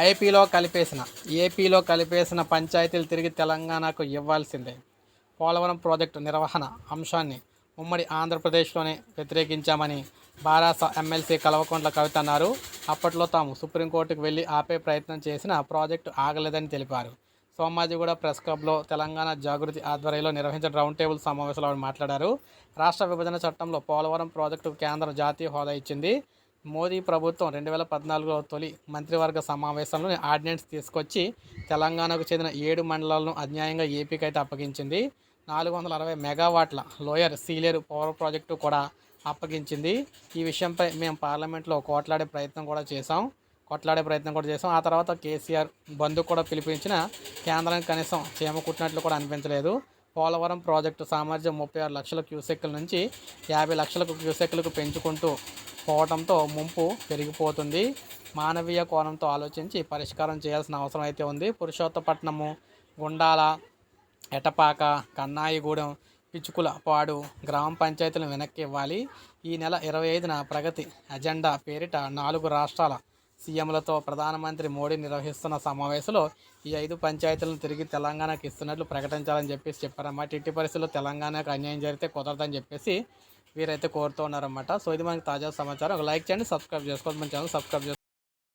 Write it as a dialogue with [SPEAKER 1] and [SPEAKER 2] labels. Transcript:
[SPEAKER 1] ఐపీలో కలిపేసిన ఏపీలో కలిపేసిన పంచాయతీలు తిరిగి తెలంగాణకు ఇవ్వాల్సిందే. పోలవరం ప్రాజెక్టు నిర్వహణ అంశాన్ని ఉమ్మడి ఆంధ్రప్రదేశ్లోనే వ్యతిరేకించామని బారాస ఎమ్మెల్సీ కల్వకుంట్ల కవిత అన్నారు. అప్పట్లో తాము సుప్రీంకోర్టుకు వెళ్ళి ఆపే ప్రయత్నం చేసిన ప్రాజెక్టు ఆగలేదని తెలిపారు. సోమాజిగూడ ప్రెస్ క్లబ్లో తెలంగాణ జాగృతి ఆధ్వర్యంలో నిర్వహించిన రౌండ్ టేబుల్ సమావేశంలో ఆవిడ మాట్లాడారు. రాష్ట్ర విభజన చట్టంలో పోలవరం ప్రాజెక్టుకు కేంద్రం జాతీయ హోదా ఇచ్చింది. మోదీ ప్రభుత్వం రెండు వేల పద్నాలుగులో తొలి మంత్రివర్గ సమావేశంలో ఆర్డినెన్స్ తీసుకొచ్చి తెలంగాణకు చెందిన ఏడు మండలాలను అన్యాయంగా ఏపీకి అయితే అప్పగించింది. నాలుగు వందల అరవై మెగావాట్ల లోయర్ సీలియర్ పవర్ ప్రాజెక్టు కూడా అప్పగించింది. ఈ విషయంపై మేము పార్లమెంట్లో కోట్లాడే ప్రయత్నం కూడా చేశాం. కొట్లాడే ప్రయత్నం కూడా చేసాం ఆ తర్వాత కేసీఆర్ బంధు కూడా పిలిపించిన కేంద్రానికి కనీసం చీమ కుట్టినట్లు కూడా అనిపించలేదు. పోలవరం ప్రాజెక్టు సామర్థ్యం ముప్పై ఆరు లక్షల క్యూసెక్ల నుంచి యాభై లక్షలకు క్యూసెక్లకు పెంచుకుంటూ పోవడంతో ముంపు పెరిగిపోతుంది. మానవీయ కోణంతో ఆలోచించి పరిష్కారం చేయాల్సిన అవసరం అయితే ఉంది. పురుషోత్తపట్నము గుండాల ఎటపాక కన్నాయిగూడెం పిచ్చుకుల పాడు గ్రామ పంచాయతీలను వెనక్కి ఇవ్వాలి. ఈ నెల ఇరవై ఐదున ప్రగతి అజెండా పేరిట నాలుగు రాష్ట్రాల సీఎంలతో ప్రధానమంత్రి మోడీ నిర్వహిస్తున్న సమావేశంలో ఈ ఐదు పంచాయతీలను తిరిగి తెలంగాణకు ఇస్తున్నట్లు ప్రకటించాలని చెప్పేసి చెప్పారన్నమాట. ఇట్టి పరిస్థితుల్లో తెలంగాణకు అన్యాయం జరిగితే కుదరదని చెప్పేసి వీరైతే కోరుతూ ఉన్నారన్నమాట. సో ఇది మనకి తాజా సమాచారం. ఒక లైక్ చేయండి సబ్స్క్రైబ్ చేసుకోండి మన ఛానల్ సబ్స్క్రైబ్ చేసుకోండి